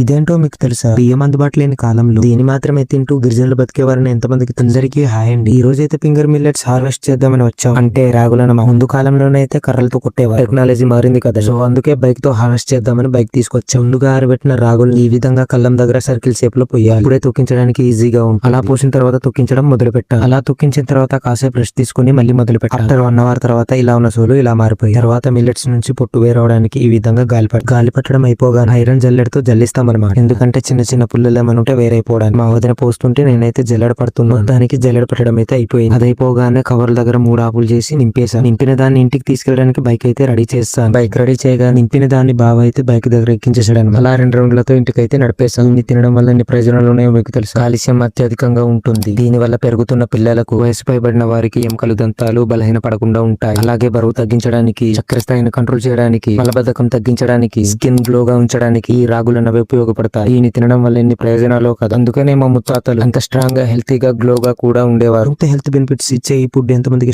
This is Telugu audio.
ఇదేంటో మీకు తెలుసా? బియ్యం అందుబాటు లేని కాలంలో దీని మాత్రమే తింటూ గిరిజనులు బతికేవారని ఎంతమందికి అందరికీ హాయ్ అండి. ఈ రోజు అయితే ఫింగర్ మిల్లెట్స్ హార్వెస్ట్ చేద్దామని వచ్చాం. అంటే రాగులను మా ముందు కాలంలోనే అయితే కర్రలతో కొట్టేవారు. టెక్నాలజీ మారింది కదా. సో అందుకే బైక్తో హార్వెస్ట్ చేద్దామని బైక్ తీసుకొచ్చాం. ముందుగా ఆరబెట్టిన రాగులు ఈ విధంగా కళ్ళం దగ్గర సర్కిల్ షేప్లో పోయాలి ఇప్పుడే తొక్కించడానికి ఈజీగా ఉంది అలా పోసిన తర్వాత తొక్కించడం మొదలు పెట్టాలి అలా తొక్కించిన తర్వాత కాసేపు రెస్ట్ తీసుకుని మళ్ళీ మొదలు పెట్టాలి ఆఫ్టర్ వన్ అవర్ తర్వాత ఇలా ఉన్న సోలు ఇలా మారిపోయి తర్వాత మిల్లెట్స్ నుంచి పొట్టు వేరవడానికి ఈ విధంగా గాలి పట్ట గాలి పట్టడం అయిపోగానే ఐరన్ జల్లెడతో జల్లిస్తాం. అనమాట ఎందుకంటే చిన్న చిన్న పుల్లలు ఏమైనా ఉంటే వేరైపోవడానికి మా వదిన పోస్తుంటే నేనైతే జల్లెడ పడుతున్నాను దానికి జల్లెడ పట్టడం అయితే అయిపోయింది. అదైపోగానే కవర్ దగ్గర మూడు ఆపులు చేసి నింపేశాను. నింపిన దాన్ని ఇంటికి తీసుకెళ్ళడానికి బైక్ అయితే రెడీ చేస్తాను. బైక్ రెడీ చేయగా నింపిన దాన్ని బావ అయితే బైక్ దగ్గర ఎక్కించేసాడు అనమాట. అలా రెండు రౌండ్లతో ఇంటికి అయితే నడిపేస్తాను ఇన్ని తినడం వల్ల ఎన్ని ప్రయోజనాలు ఉన్నాయో మీకు తెలుసు. కాలుష్యం అత్యధికంగా ఉంటుంది. దీని వల్ల పెరుగుతున్న పిల్లలకు వయసు పైబడిన వారికి ఎముకలు దంతాలు బలహీన పడకుండా ఉంటాయి. అలాగే బరువు తగ్గించడానికి చక్కెర స్థాయిని కంట్రోల్ చేయడానికి మలబద్ధకం తగ్గించడానికి స్కిన్ గ్లో గా ఉంచడానికి ఈ రాగులు అన్నవి ఉపయోగపడతాయి. దీన్ని తినడం వల్ల ఎన్ని ప్రయోజనాలు కదా. అందుకనే మా ముత్తాతలు అంత స్ట్రాంగ్గా హెల్తీగా గ్లో గా కూడా ఉండేవారు. హెల్త్ బెనిఫిట్స్ ఇచ్చే ఈ ఫుడ్ ఎంతమందికి